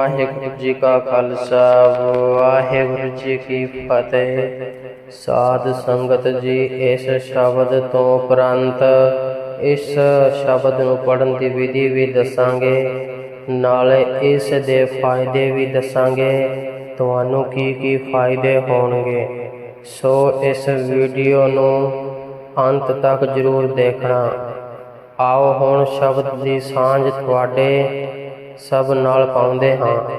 ਵਾਹਿਗੁਰੂ ਜੀ ਕਾ ਖਾਲਸਾ, ਵਾਹਿਗੁਰੂ ਜੀ ਕੀ ਫਤਿਹ। ਸਾਧ ਸੰਗਤ ਜੀ, ਇਸ ਸ਼ਬਦ ਤੋਂ ਉਪਰੰਤ ਇਸ ਸ਼ਬਦ ਨੂੰ ਪੜਨ ਦੀ ਵਿਧੀ ਵੀ ਦੱਸਾਂਗੇ, ਨਾਲੇ ਇਸ ਦੇ ਫਾਇਦੇ ਵੀ ਦੱਸਾਂਗੇ। ਤੁਹਾਨੂੰ ਕੀ ਕੀ ਫਾਇਦੇ ਹੋਣਗੇ? ਸੋ ਇਸ ਵੀਡੀਓ ਨੂੰ ਅੰਤ ਤੱਕ ਜ਼ਰੂਰ ਦੇਖਣਾ। ਆਓ ਹੁਣ ਸ਼ਬਦ ਦੀ ਸਾਂਝ ਤੁਹਾਡੇ ਸਭ ਨਾਲ ਪਾਉਂਦੇ ਹਾਂ।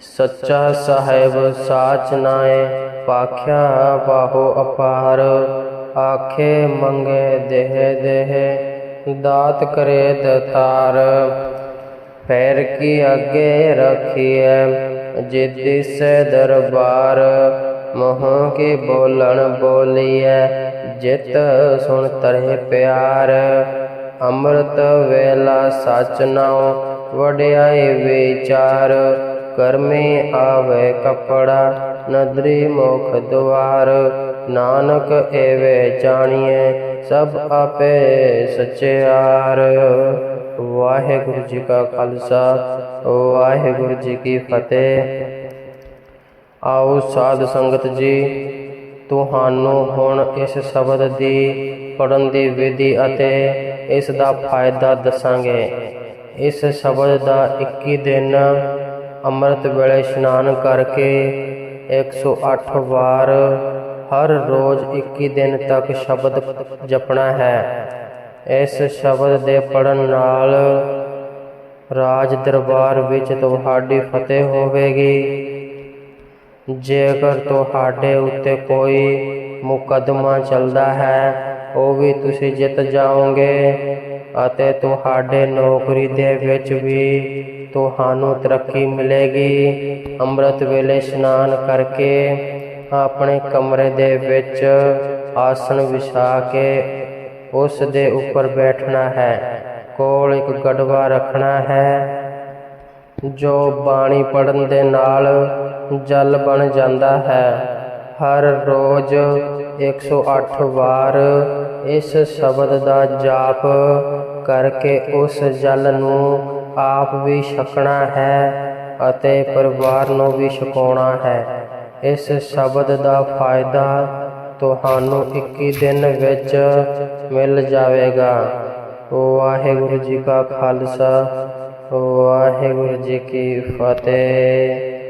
ਸੱਚਾ ਸਾਹਿਬ ਸਾਚ ਨਾਏ, ਪਾਖਿਆ ਬਾਹੋ ਅਪਾਰ। ਆਖੇ ਮੰਗੇ ਦੇਹ ਦੇਹ, ਦਾਤ ਕਰੇ ਦਤਾਰ। ਪੈਰ ਕੀ ਅੱਗੇ ਰਖੀਐ ਜਿਤਿਸ ਦਰਬਾਰ। ਮੋਹ ਕੇ ਬੋਲਣ ਬੋਲੀਐ, ਜਿਤ ਸੁਣ ਤਰੇ ਪਿਆਰ। ਅੰਮ੍ਰਿਤ ਵੇਲਾ ਸਚ ਨਾਉ ਵਡਿਆਈ ਵਿਚਾਰ, ਕਰਮੇ ਆਵੇ ਕਪੜਾ, ਨਦਰੀ ਮੁਖ ਦੁਆਰ। ਨਾਨਕ ਏਵੇ ਜਾਣੀਏ ਸਭ ਆਪੇ ਸਚਿਆਰ। ਵਾਹਿਗੁਰੂ ਜੀ ਕਾ ਖਾਲਸਾ, ਵਾਹਿਗੁਰੂ ਜੀ ਕੀ ਫਤਿਹ। ਆਓ ਸਾਧ ਸੰਗਤ ਜੀ, ਤੁਹਾਨੂੰ ਹੁਣ ਇਸ ਸ਼ਬਦ ਦੀ ਪੜਨ ਦੀ ਵਿਧੀ ਅਤੇ ਇਸ ਦਾ ਫਾਇਦਾ ਦੱਸਾਂਗੇ। ਇਸ ਸ਼ਬਦ ਦਾ 21 ਦਿਨ ਅੰਮ੍ਰਿਤ ਵੇਲੇ ਇਸ਼ਨਾਨ ਕਰਕੇ 108 ਵਾਰ ਹਰ ਰੋਜ਼ 21 ਦਿਨ ਤੱਕ ਸ਼ਬਦ ਜਪਣਾ ਹੈ। ਇਸ ਸ਼ਬਦ ਦੇ ਪੜਨ ਨਾਲ ਰਾਜ ਦਰਬਾਰ ਵਿੱਚ ਤੁਹਾਡੀ ਫਤਿਹ ਹੋਵੇਗੀ। ਜੇਕਰ ਤੁਹਾਡੇ ਉੱਤੇ ਕੋਈ ਮੁਕੱਦਮਾ ਚੱਲਦਾ ਹੈ, ਉਹ ਵੀ ਤੁਸੀਂ ਜਿੱਤ ਜਾਓਗੇ। ਅਤੇ ਤੁਹਾਡੇ ਨੌਕਰੀ ਦੇ ਵਿੱਚ ਵੀ ਤੁਹਾਨੂੰ ਤਰੱਕੀ ਮਿਲੇਗੀ। ਅੰਮ੍ਰਿਤ ਵੇਲੇ ਇਸ਼ਨਾਨ ਕਰਕੇ ਆਪਣੇ ਕਮਰੇ ਦੇ ਵਿੱਚ ਆਸਣ ਵਿਛਾ ਕੇ ਉਸ ਦੇ ਉੱਪਰ ਬੈਠਣਾ ਹੈ। ਕੋਲ ਇੱਕ ਗੜਵਾ ਰੱਖਣਾ ਹੈ, ਜੋ ਬਾਣੀ ਪੜਨ ਦੇ ਨਾਲ ਜਲ ਬਣ ਜਾਂਦਾ ਹੈ। ਹਰ ਰੋਜ਼ 108 ਵਾਰ ਇਸ ਸ਼ਬਦ ਦਾ ਜਾਪ ਕਰਕੇ ਉਸ ਜਲ ਨੂੰ ਆਪ ਵੀ ਛਕਣਾ ਹੈ ਅਤੇ ਪਰਿਵਾਰ ਨੂੰ ਵੀ ਛਕਾਉਣਾ ਹੈ। ਇਸ ਸ਼ਬਦ ਦਾ ਫਾਇਦਾ ਤੁਹਾਨੂੰ 21 ਦਿਨ ਵਿੱਚ ਮਿਲ ਜਾਵੇਗਾ। ਵਾਹਿਗੁਰੂ ਜੀ ਕਾ ਖਾਲਸਾ, ਵਾਹਿਗੁਰੂ ਜੀ ਕੀ ਫਤਿਹ।